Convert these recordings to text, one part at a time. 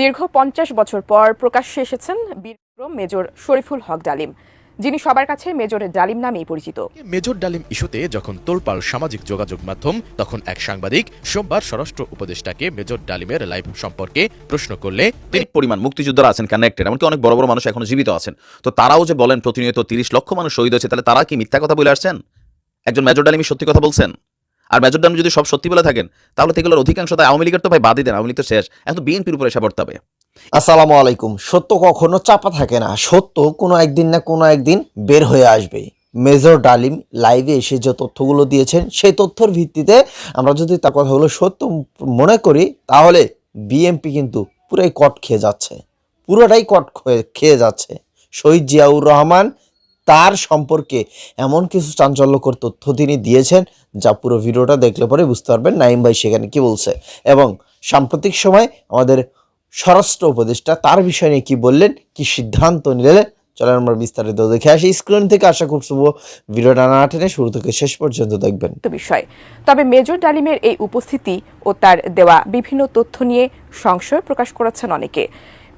দীর্ঘ পঞ্চাশ বছর পর প্রকাশ্যে এসেছেন বীরবিক্রম মেজর শরীফুল হক ডালিম। যিনি সবার কাছে মেজর ডালিম নামেই পরিচিত। মেজর ডালিম ইস্যুতে যখন তোলপাল সামাজিক যোগাযোগ মাধ্যম তখন এক সাংবাদিক সোমবার স্বরাষ্ট্র উপদেষ্টাকে মেজর ডালিমের লাইভ সম্পর্কে প্রশ্ন করলে তিনি পরিমাণ মুক্তিযোদ্ধারা আছেন কানেক্টেড এমনকি অনেক বড় বড় মানুষ এখনও জীবিত আছেন। তো তারাও যে বলেন প্রতিনিয়ত তিরিশ লক্ষ মানুষ শহীদ হয়েছে তাহলে তারা কি মিথ্যা কথা বলে আসছেন? একজন মেজর ডালিমি সত্যি কথা বলছেন? আর মেজর ডালিম যদি সব সত্যি বলে থাকেন, তাহলে এগুলোর অধিকাংশ তাই আওয়ামী লীগের তো ভাই বাদই দেন, আওয়ামী লীগ তো শেষ। এখন বিএনপির উপরে এসে পড়তে হবে। আসসালামু আলাইকুম। সত্য কখনো চাপা থাকে না। সত্য কোনো একদিন না কোনো একদিন বের হয়ে আসবে মেজর ডালিম লাইভে এসে যে তথ্যগুলো দিয়েছেন, সেই তথ্যর ভিত্তিতে আমরা যদি তার কথাগুলো সত্য মনে করি, তাহলে বিএমপি কিন্তু পুরাই কট খেয়ে যাচ্ছে। পুরোটাই কট খেয়ে যাচ্ছে। শহীদ জিয়াউর রহমান তার সম্পর্কে এমন কিছু চাঞ্চল্যকর তথ্য তিনি দিয়েছেন, যা পুরো ভিডিওটা দেখলে পরে বুঝতে পারবেন নাইম ভাই সেখানে কি বলছে। এবং সাম্প্রতিক সময় আমাদের স্বরাষ্ট্র উপদেষ্টা তার বিষয় নিয়ে কী বললেন, কি সিদ্ধান্ত নিলেন, চলেন আমরা বিস্তারিত দেখে আসি। স্ক্রিন থেকে আশা করছি ভিডিওটা না টেনে শুরু থেকে শেষ পর্যন্ত দেখবেন। বিষয়, তবে মেজর ডালিমের এই উপস্থিতি ও তার দেওয়া বিভিন্ন তথ্য নিয়ে সংশয় প্রকাশ করেছেন অনেকে।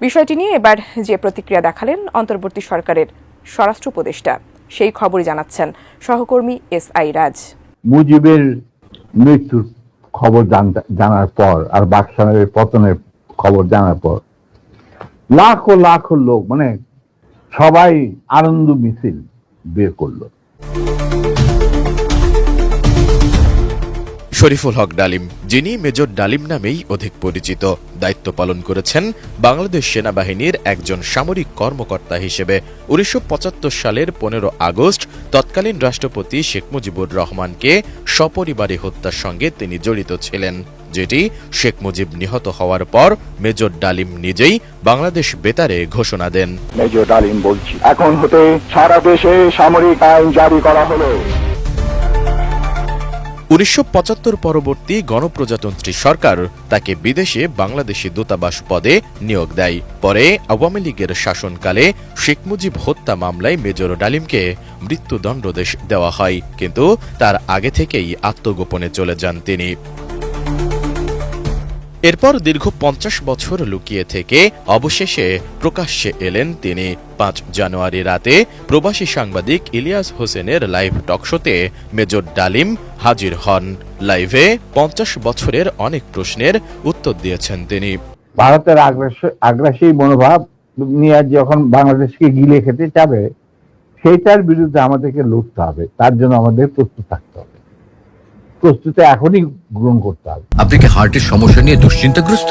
বিষয়টি নিয়ে এবার যে প্রতিক্রিয়া দেখালেন অন্তর্বর্তী সরকারের স্বরাষ্ট্র উপদেষ্টা। সেই খবরই জানাচ্ছেন সহকর্মী এস আই রাজ। মুজিবের মৃত্যুর খবর জানার পর আর বাকসানের পতনের খবর জানার পর লাখো লাখো লোক মানে সবাই আনন্দ মিছিল বের করল। শরীফুল হক ডালিম, যিনি মেজর ডালিম নামেই অধিক পরিচিত, দায়িত্ব পালন করেছেন বাংলাদেশ সেনাবাহিনীর একজন সামরিক কর্মকর্তা হিসেবে। উনিশশো পঁচাত্তর সালের পনেরো আগস্ট তৎকালীন রাষ্ট্রপতি শেখ মুজিবুর রহমানকে সপরিবারে হত্যার সঙ্গে তিনি জড়িত ছিলেন, যেটি শেখ মুজিব নিহত হওয়ার পর মেজর ডালিম নিজেই বাংলাদেশ বেতারে ঘোষণা দেন। মেজর ডালিম বলছি, এখন হতে সারা দেশে সামরিক আইন জারি করা হলো। উনিশশো পঁচাত্তর পরবর্তী গণপ্রজাতন্ত্রী সরকার তাকে বিদেশে বাংলাদেশি দূতাবাস পদে নিয়োগ দেয়। পরে আওয়ামী লীগের শাসনকালে শেখ মুজিব হত্যা মামলায় মেজর ডালিমকে মৃত্যুদণ্ডদেশ দেওয়া হয়, কিন্তু তার আগে থেকেই আত্মগোপনে চলে যান তিনি। এরপর দীর্ঘ পঞ্চাশ বছর লুকিয়ে থেকে অবশেষে প্রকাশ্যে এলেন তিনি। পাঁচ জানুয়ারি রাতে প্রবাসী সাংবাদিক ইলিয়াস হোসেনের লাইভ টকশোতে মেজর ডালিম হাজির হন। লাইভে পঞ্চাশ বছরের অনেক প্রশ্নের উত্তর দিয়েছেন তিনি। ভারতের আগ্রাস- মনোভাব নিয়ে যখন বাংলাদেশকে গিলে খেতে চাবে, সেইটার বিরুদ্ধে আমাদেরকে লড়তে হবে। তার জন্য আমাদের প্রস্তুত থাকতে হবে। প্রস্তুতি এখনই গ্রহণ করতে হবে। আপনি কি হার্টের সমস্যা নিয়ে দুশ্চিন্তাগ্রস্ত?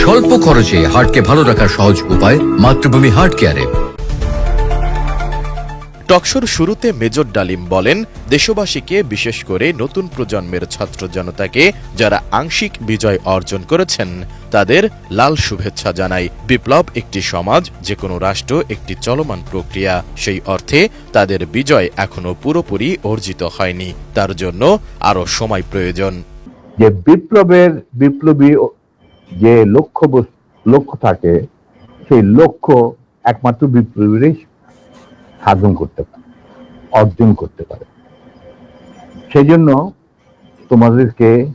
স্বল্প খরচে হার্টকে ভালো রাখার সহজ উপায় মাতৃভূমি হার্ট কেয়ারে। টকশোর শুরুতে মেজর ডালিম বলেন, দেশবাসীকে বিশেষ করে নতুন প্রজন্মের ছাত্র জনতাকে যারা আংশিক বিজয় অর্জন করেছেন, তাদের লাল শুভেচ্ছা জানাই। বিপ্লব একটি সমাজ যে কোনো রাষ্ট্র একটি চলমান প্রক্রিয়া। সেই অর্থে তাদের বিজয় এখনও পুরোপুরি অর্জিত হয়নি। তার জন্য আরও সময় প্রয়োজন। যে বিপ্লবের বিপ্লবী যে লক্ষ্য লক্ষ্য থাকে, সেই লক্ষ্য একমাত্র বিপ্লবীরাই সাধন করতে পারে, অর্জন করতে পারে। সেই জন্য তোমাদেরকে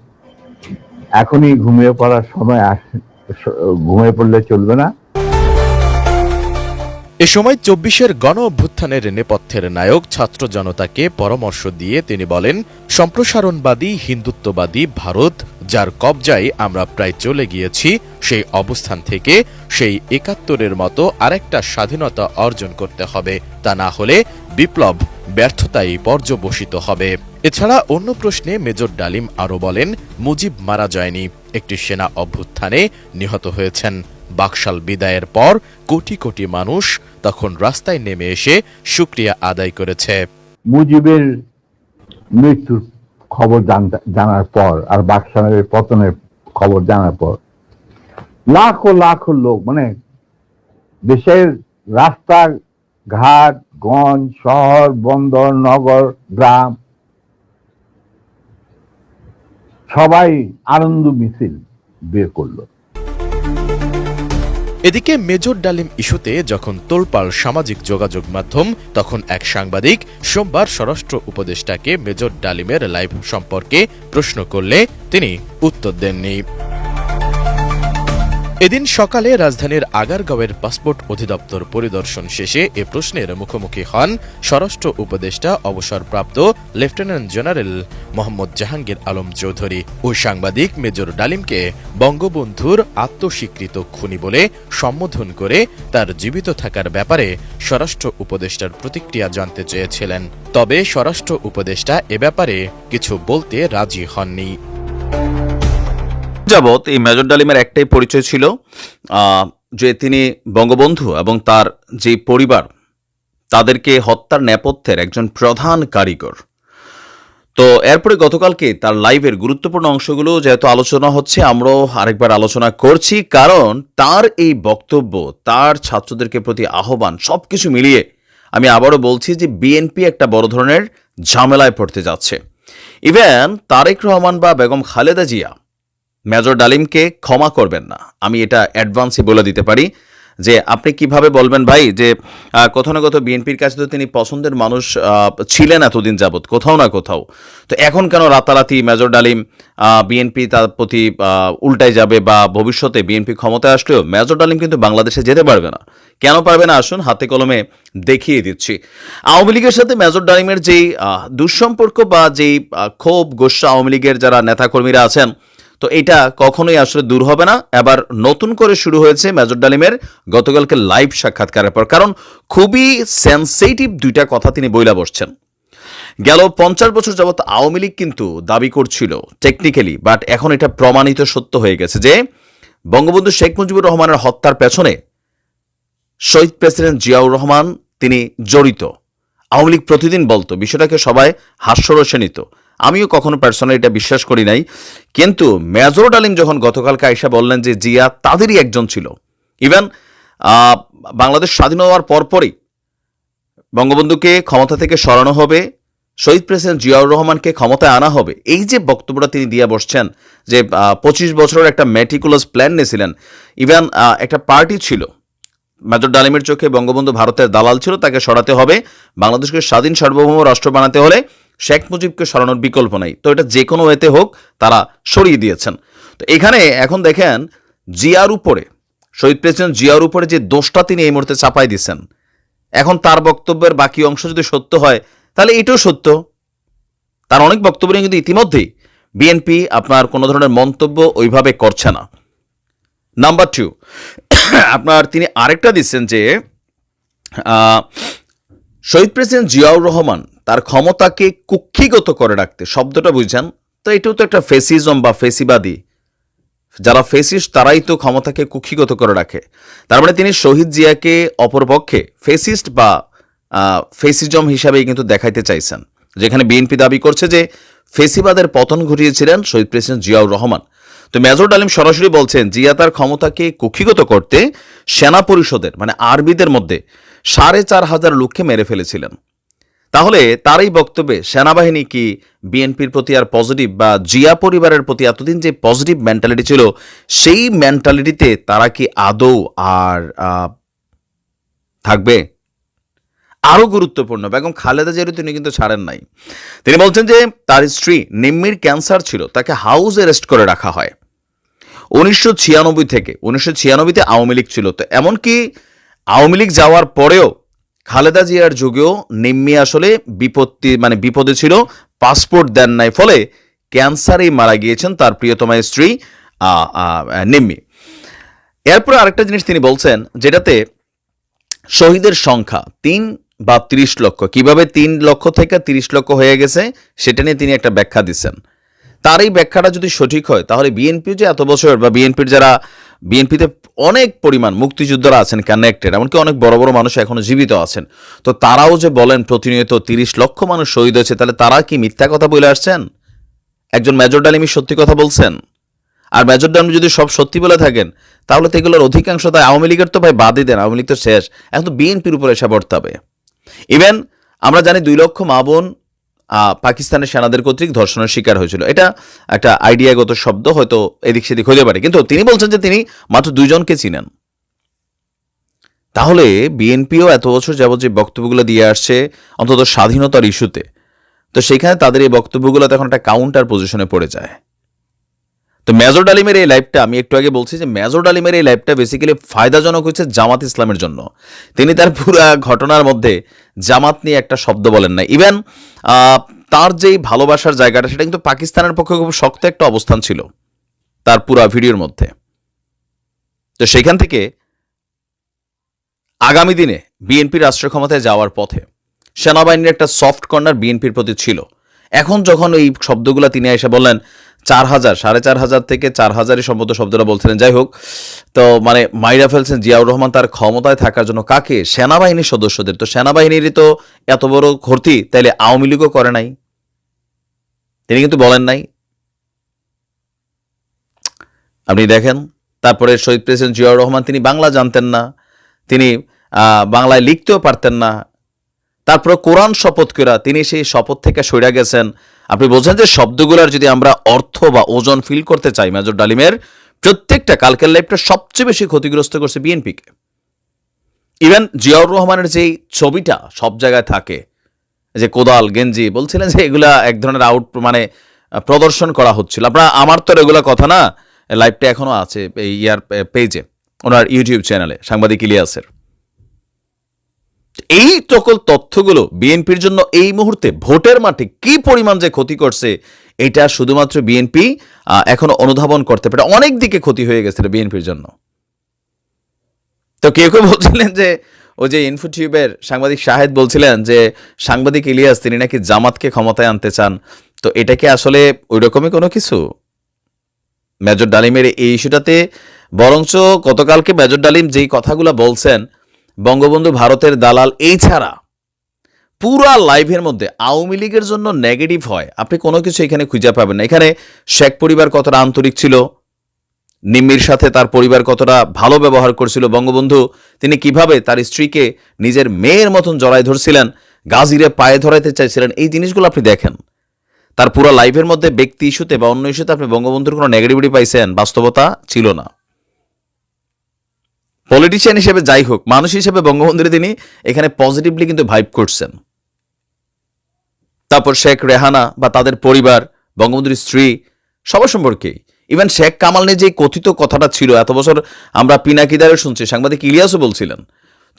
এখনই ঘুমিয়ে পড়ার সময় আস- ঘুমিয়ে পড়লে চলবে না। এ সময় চব্বিশের গণ অভ্যুত্থানের নেপথ্যের নায়ক ছাত্র জনতাকে পরামর্শ দিয়ে তিনি বলেন, সম্প্রসারণবাদী, হিন্দুত্ববাদী ভারত, যার কবজায় আমরা প্রায় চলে গিয়েছি, সেই অবস্থান থেকে সেই একাত্তরের মতো আরেকটা স্বাধীনতা অর্জন করতে হবে। তা না হলে বিপ্লব ব্যর্থতায় পর্যবসিত হবে। এছাড়া অন্য প্রশ্নে মেজর ডালিম আরও বলেন, মুজিব মারা যায়নি। একটি সেনা অভ্যুত্থানে নিহত হয়েছেন। বাকশাল বিদায়ের পর কোটি কোটি মানুষ তখন রাস্তায় নেমে এসে সুক্রিয়া আদায় করেছে। মুজিবের মৃত্যুর খবর জানার পর আর বাকশালের পতনের খবর জানার পর লাখো লাখো লোক মানে দেশের রাস্তা, ঘাট, গঞ্জ, শহর, বন্দর, নগর, গ্রাম, সবাই আনন্দ মিছিল বের করল। এদিকে মেজর ডালিম ইস্যুতে যখন তোলপাল সামাজিক যোগাযোগ মাধ্যম, তখন এক সাংবাদিক সোমবার স্বরাষ্ট্র উপদেষ্টাকে মেজর ডালিমের লাইভ সম্পর্কে প্রশ্ন করলে তিনি উত্তর দেননি। এদিন সকালে রাজধানীর আগারগাঁওয়ের পাসপোর্ট অধিদপ্তর পরিদর্শন শেষে এ প্রশ্নের মুখোমুখি হন স্বরাষ্ট্র উপদেষ্টা অবসরপ্রাপ্ত লেফটেন্যান্ট জেনারেল মোহাম্মদ জাহাঙ্গীর আলম চৌধুরী ও সাংবাদিক মেজর ডালিমকে বঙ্গবন্ধুর আত্মস্বীকৃত খুনি বলে সম্বোধন করে তার জীবিত থাকার ব্যাপারে স্বরাষ্ট্র উপদেষ্টার প্রতিক্রিয়া জানতে চেয়েছিলেন। তবে স্বরাষ্ট্র উপদেষ্টা এ ব্যাপারে কিছু বলতে রাজি হননি। যাবৎ এই মেজর ডালিমের একটাই পরিচয় ছিল যে তিনি বঙ্গবন্ধু এবং তার যে পরিবার, তাদেরকে হত্যার নেপথ্যের একজন প্রধান কারিগর। তো এরপরে গতকালকে তার লাইভের গুরুত্বপূর্ণ অংশগুলো যেহেতু আলোচনা হচ্ছে, আমরাও আরেকবার আলোচনা করছি, কারণ তার এই বক্তব্য, তার ছাত্রদেরকে প্রতি আহ্বান সবকিছু মিলিয়ে আমি আবারও বলছি যে বিএনপি একটা বড় ধরনের ঝামেলায় পড়তে যাচ্ছে। ইভেন তারেক রহমান বা বেগম খালেদা জিয়া মেজর ডালিমকে ক্ষমা করবেন না। আমি এটা অ্যাডভান্সই বলে দিতে পারি যে আপনি কীভাবে বলবেন ভাই যে কোথাও না কোথাও বিএনপির কাছে তো তিনি পছন্দের মানুষ ছিলেন এতদিন যাবৎ কোথাও না কোথাও। তো এখন কেন রাতারাতি মেজর ডালিম বিএনপি তার প্রতি আহ, উল্টায় যাবে বা ভবিষ্যতে বিএনপি ক্ষমতায় আসলেও মেজর ডালিম কিন্তু বাংলাদেশে যেতে পারবে না। কেন পারবে না? আসুন হাতে কলমে দেখিয়ে দিচ্ছি। আওয়ামী লীগের সাথে মেজর ডালিমের যেই দুঃসম্পর্ক বা যেই ক্ষোভ গোস্বা আওয়ামী লীগের যারা নেতাকর্মীরা আছেন তো এটা কখনোই আসলে দূর হবে না। এবার নতুন করে শুরু হয়েছে মেজর ডালিমের গতকালকে লাইভ সাক্ষাৎকারের পর। কারণ খুবই সেন্সিটিভ দুইটা কথা তিনি বইলা বসছেন। গেল পঞ্চাশ বছর যাবত আওয়ামী লীগ কিন্তু দাবি করছিল টেকনিক্যালি বাট এখন এটা প্রমাণিত সত্য হয়ে গেছে যে বঙ্গবন্ধু শেখ মুজিবুর রহমানের হত্যার পেছনে শহীদ প্রেসিডেন্ট জিয়াউর রহমান তিনি জড়িত। আওয়ামী লীগ প্রতিদিন বলতো, বিষয়টাকে সবাই হাস্যরসে নিত। আমিও কখনো পার্সোনালি এটা বিশ্বাস করি নাই। কিন্তু মেজর ডালিম যখন গতকালকে আইসা বললেন যে, জিয়া তাদেরই একজন ছিল। ইভেন বাংলাদেশ স্বাধীন হওয়ার পরপরই বঙ্গবন্ধুকে ক্ষমতা থেকে সরানো হবে, শহীদ প্রেসিডেন্ট জিয়াউর রহমানকে ক্ষমতায় আনা হবে। এই যে বক্তব্যটা তিনি দিয়ে বসছেন যে পঁচিশ বছরের একটা মেটিকুলাস প্ল্যান নিয়েছিলেন। ইভেন একটা পার্টি ছিল। মেজর ডালিমের চোখে বঙ্গবন্ধু ভারতের দালাল ছিল, তাকে সরাতে হবে। বাংলাদেশকে স্বাধীন সার্বভৌম রাষ্ট্র বানাতে হলে শেখ মুজিবকে সরানোর বিকল্প নাই। তো এটা যে কোনো ওয়েতে হোক তারা সরিয়ে দিয়েছেন। তো এখানে এখন দেখেন জিয়ার উপরে, শহীদ প্রেসিডেন্ট জিয়ার উপরে যে দোষটা তিনি এই মুহূর্তে চাপাই দিচ্ছেন এখন তার বক্তব্যের বাকি অংশ যদি সত্য হয়, তাহলে এটাও সত্য। তার অনেক বক্তব্য নিয়ে কিন্তু ইতিমধ্যেই বিএনপি আপনার কোনো ধরনের মন্তব্য ওইভাবে করছে না। নাম্বার টু আপনার তিনি আরেকটা দিচ্ছেন যে শহীদ প্রেসিডেন্ট জিয়াউর রহমান তার ক্ষমতাকে কুক্ষিগত করে রাখতে শব্দটা বুঝছেন? তো এটাও তো একটা ফেসিজম বা ফেসিবাদী। যারা ফেসিস্ট, তারাই তো ক্ষমতাকে কুক্ষিগত করে রাখে। তার মানে তিনি শহীদ জিয়াকে অপরপক্ষে ফেসিস্ট বা ফেসিজম হিসাবেই কিন্তু দেখাইতে চাইছেন। যেখানে বিএনপি দাবি করছে যে ফেসিবাদের পতন ঘটিয়েছিলেন শহীদ প্রেসিডেন্ট জিয়াউর রহমান। তো মেজর ডালিম সরাসরি বলছেন, জিয়া তার ক্ষমতাকে কুক্ষিগত করতে সেনা পরিষদের মানে আরবিদের মধ্যে সাড়ে চার হাজার লোককে মেরে ফেলেছিলেন। তাহলে তার এই বক্তব্যে সেনাবাহিনী কি বিএনপির প্রতি আর পজিটিভ বা জিয়া পরিবারের প্রতি এতদিন যে পজিটিভ মেন্টালিটি ছিল, সেই মেন্টালিটিতে তারা কি আদৌ আর থাকবে? আরও গুরুত্বপূর্ণ, বেগম খালেদা জিয়ারও তিনি কিন্তু ছাড়েন নাই। তিনি বলছেন যে তার স্ত্রী নিম্মির ক্যান্সার ছিল, তাকে হাউস অ্যারেস্ট করে রাখা হয়। উনিশশো ছিয়ানব্বই থেকে, উনিশশো ছিয়ানব্বইতে আওয়ামী লীগ ছিল। তো এমনকি আওয়ামী লীগ যাওয়ার পরেও খালেদা জিয়ার যুগেও নিম্মি আসলে বিপত্তি মানে বিপদে ছিল, পাসপোর্ট দেন নাই, ফলে ক্যান্সারেই মারা গিয়েছেন তার প্রিয়তমা স্ত্রী নিম্মি এরপরে আরেকটা জিনিস তিনি বলছেন, যেটাতে শহীদের সংখ্যা তিন বা তিরিশ লক্ষ, কীভাবে তিন লক্ষ থেকে তিরিশ লক্ষ হয়ে গেছে, সেটা নিয়ে তিনি একটা ব্যাখ্যা দিচ্ছেন। তার এই ব্যাখ্যাটা যদি সঠিক হয়, তাহলে বিএনপি যে এত বছর, বা বিএনপির যারা বিএনপিতে অনেক পরিমাণ মুক্তিযোদ্ধারা আছেন কানেক্টেড এমনকি অনেক বড় বড় মানুষ এখনও জীবিত আছেন। তো তারাও যে বলেন প্রতিনিয়ত তিরিশ লক্ষ মানুষ শহীদ হয়েছে, তাহলে তারা কি মিথ্যা কথা বলে আসছেন? একজন মেজর ডালিমি সত্যি কথা বলছেন? আর মেজর ডালিমি যদি সব সত্যি বলে থাকেন, তাহলে তো এগুলোর অধিকাংশ তাই আওয়ামী লীগের তো ভাই বাদই দেন, আওয়ামী লীগ তো শেষ। এখন তো বিএনপির উপরে এসে বর্তাবে। ইভেন আমরা জানি দুই লক্ষ মা বোন পাকিস্তানের সেনাদের কর্তৃক ধর্ষণের শিকার হয়েছিল। এটা একটা আইডিয়াগত শব্দ, হয়তো এদিক সেদিক হতে পারে। কিন্তু তিনি বলছেন যে তিনি মাত্র দুইজনকে চিনেন। তাহলে বিএনপিও এত বছর যাবত যে বক্তব্যগুলো দিয়ে আসছে, অন্তত স্বাধীনতার ইস্যুতে, তো সেখানে তাদের এই বক্তব্যগুলো তখন একটা কাউন্টার পজিশনে পড়ে যায়। তো মেজর ডালিমের এই লাইভটা আমি একটু আগে বলছি যে মেজর ডালিমের এই লাইভটা বেসিক্যালি ফায়দাজনক হয়েছে জামাত ইসলামের জন্য। তিনি তার পুরা ঘটনার মধ্যে জামাত নিয়ে একটা শব্দ বলেন না ইভেন তার যেই ভালোবাসার জায়গাটা, সেটা কিন্তু পাকিস্তানের পক্ষে খুব শক্ত একটা অবস্থান ছিল তার পুরা ভিডিওর মধ্যে। তো সেখান থেকে আগামী দিনে বিএনপি রাষ্ট্র ক্ষমতায় যাওয়ার পথে সেনাবাহিনীর একটা সফট কর্নার বিএনপির প্রতি ছিল। এখন যখন এই শব্দগুলো তিনি এসে বললেন চার হাজার, সাড়ে চার হাজার থেকে চার হাজারই সম্ভবত শব্দটা বলছিলেন। যাই হোক, তো মানে মাইরা ফেলছেন জিয়াউর রহমান তার ক্ষমতায় থাকার জন্য। কাকে? সেনাবাহিনীর সদস্যদের। তো সেনাবাহিনীরই তো এত বড় ক্ষতি তাইলে আওয়ামী লীগও করে নাই। তিনি কিন্তু বলেন নাই। আপনি দেখেন, তারপরে শহীদ প্রেসিডেন্ট জিয়াউর রহমান, তিনি বাংলা জানতেন না। তিনি বাংলায় লিখতেও পারতেন না। তারপর কোরআন শপথ করা তিনি সেই শপথ থেকে সরে গেছেন। আপনি বলছেন যে শব্দগুলোর যদি আমরা অর্থ বা ওজন ফিল করতে চাই, মেজর ডালিমের, প্রত্যেকটা কালকের লাইফটা সবচেয়ে বেশি ক্ষতিগ্রস্ত করছে বিএনপিকে ইভেন জিয়াউর রহমানের যেই ছবিটা সব জায়গায় থাকে, যে কোদাল, গেঞ্জি, বলছিলেন যে এগুলা এক ধরনের আউট মানে প্রদর্শন করা হচ্ছিল। আপনার, আমার তো এগুলা কথা না লাইভটা এখনও আছে এই ইয়ার পেজে ওনার ইউটিউব চ্যানেলে সাংবাদিক ইলিয়াসের। এই সকল তথ্যগুলো বিএনপির জন্য এই মুহূর্তে ভোটের মাঠে কি পরিমাণ যে ক্ষতি করছে, এটা শুধুমাত্র বিএনপি এখনও অনুধাবন করতে পারে অনেক দিকে ক্ষতি হয়ে গেছে বিএনপির জন্য। তো কেউ কেউ বলছিলেন যে, ওই যে ইনফোটিউবের সাংবাদিক শাহেদ বলছিলেন যে, সাংবাদিক ইলিয়াস, তিনি নাকি জামাতকে ক্ষমতায় আনতে চান। তো এটা কি আসলে ওই রকমই কোনো কিছু? মেজর ডালিমের এই ইস্যুটাতে, বরঞ্চ গতকালকে মেজর ডালিম যেই কথাগুলো বলছেন বঙ্গবন্ধু ভারতের দালাল, এই ছাড়া পুরা লাইভের মধ্যে আওয়ামী লীগের জন্য নেগেটিভ হয়। আপনি কোনো কিছু এখানে খুঁজে পাবেন না। এখানে শেখ পরিবার কতটা আন্তরিক ছিল, নিম্মির সাথে তার পরিবার কতটা ভালো ব্যবহার করছিল, বঙ্গবন্ধু তিনি কীভাবে তার স্ত্রীকে নিজের মেয়ের মতন জড়াই ধরছিলেন, গাজিরে পায়ে ধরাইতে চাইছিলেন, এই জিনিসগুলো আপনি দেখেন। তার পুরো লাইভের মধ্যে ব্যক্তি ইস্যুতে বা অন্য ইস্যুতে আপনি বঙ্গবন্ধুর কোনো নেগেটিভিটি পাইছেন, বাস্তবতা ছিল না। পলিটিশিয়ান হিসেবে যাই হোক, মানুষ হিসেবে বঙ্গবন্ধুরে তিনি এখানে পজিটিভলি কিন্তু ভাইব করছেন। তারপর শেখ রেহানা বা তাদের পরিবার, বঙ্গবন্ধুর স্ত্রী, সবার সম্পর্কে। ইভেন শেখ কামাল নিয়ে যে কথিত কথাটা ছিল, এত বছর আমরা পিনাকিদারে শুনছি, সাংবাদিক ইলিয়াসও বলছিলেন।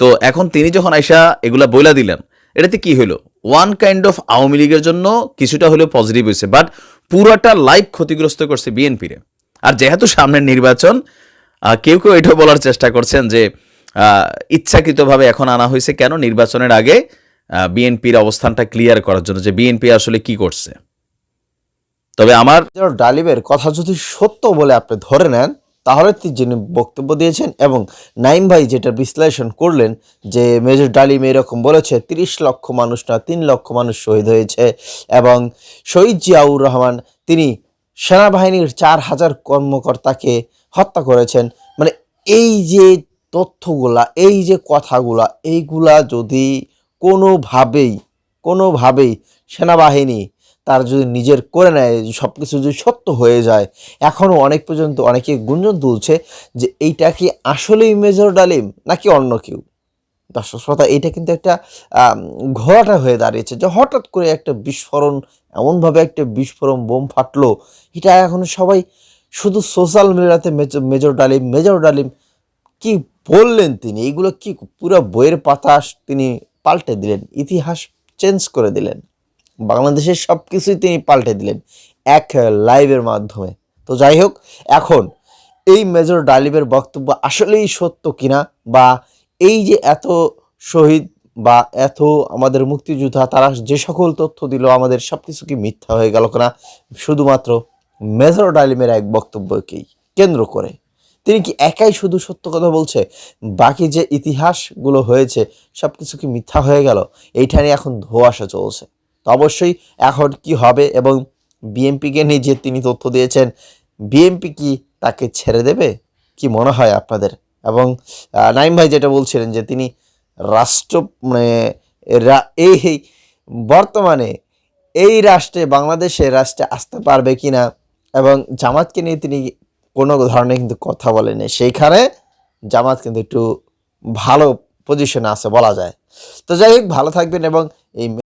তো এখন তিনি যখন আইসা এগুলা বইলা দিলেন, এটাতে কি হলো ওয়ান কাইন্ড অফ আওয়ামী লীগের জন্য কিছুটা হলেও পজিটিভ হয়েছে বাট পুরোটা লাইফ ক্ষতিগ্রস্ত করছে বিএনপিরে আর যেহেতু সামনের নির্বাচন কেউ কেউ এটাও বলার চেষ্টা করছেন যে ইচ্ছাকৃতভাবে এখন আনা হয়েছে কেন? নির্বাচনের আগে বিএনপির অবস্থানটা ক্লিয়ার করার জন্য যে বিএনপি আসলে কি করছে। তবে আমার ডালিমের কথা যদি সত্য বলে আপনি ধরে নেন, তাহলে যিনি বক্তব্য দিয়েছেন এবং নাইম ভাই যেটা বিশ্লেষণ করলেন যে মেজর ডালিম এরকম বলেছে, তিরিশ লক্ষ মানুষ না, তিন লক্ষ মানুষ শহীদ হয়েছে এবং শহীদ জিয়াউর রহমান, তিনি সেনাবাহিনীর চার হাজার কর্মকর্তাকে হত্যা করেছেন। মানে এই যে তথ্যগুলা, এই যে কথাগুলা, এইগুলা যদি কোনোভাবেই কোনোভাবেই সেনাবাহিনী তার যদি নিজের করে নেয় সব কিছু যদি সত্য হয়ে যায় এখনও অনেক পর্যন্ত অনেকে গুঞ্জন তুলছে যে এইটা কি আসলেই মেজর ডালিম নাকি অন্য কেউ? দর্শক শ্রোতা, এইটা কিন্তু একটা ঘোড়াটা হয়ে দাঁড়িয়েছে যে হঠাৎ করে একটা বিস্ফোরণ, এমনভাবে একটা বিস্ফোরণ বোম ফাটলো, এটা এখন সবাই শুধু সোশ্যাল মিডিয়াতে মেজর ডালিম মেজর ডালিম কি বললেন তিনি? এগুলো কি পুরো বইয়ের পাতা তিনি পাল্টে দিলেন? ইতিহাস চেঞ্জ করে দিলেন। বাংলাদেশের সব কিছুই তিনি পাল্টে দিলেন এক লাইভের মাধ্যমে। তো যাই হোক, এখন এই মেজর ডালিমের বক্তব্য আসলেই সত্য কিনা বা এই যে এত শহীদ বা এত আমাদের মুক্তিযোদ্ধা, তারা যে সকল তথ্য দিল, আমাদের সব কিছু কি মিথ্যা হয়ে গেল কিনা? শুধুমাত্র মেজর ডালিমের এক বক্তব্যকেই কেন্দ্র করে। তিনি কি একাই শুধু সত্য কথা বলছে? বাকি যে ইতিহাসগুলো হয়েছে সব কিছু কি মিথ্যা হয়ে গেল? এইটা নিয়ে এখন ধোয়াশা চলছে। তো অবশ্যই এখন কি হবে এবং বিএমপিকে নিয়ে যে তিনি তথ্য দিয়েছেন বিএমপি কি তাকে ছেড়ে দেবে? কি মনে হয় আপনাদের? এবং নাইম ভাই যেটা বলছিলেন যে তিনি রাষ্ট্র মানে এই, বর্তমানে এই রাষ্ট্রে, বাংলাদেশে রাষ্ট্রে আসতে পারবে কিনা এবং জামাতকে নিয়ে তিনি কোনো ধরনের কিন্তু কথা বলেনি সেইখানে জামাত কিন্তু একটু ভালো পজিশনে আছে বলা যায়। তো যাই হোক, ভালো থাকবেন এবং এই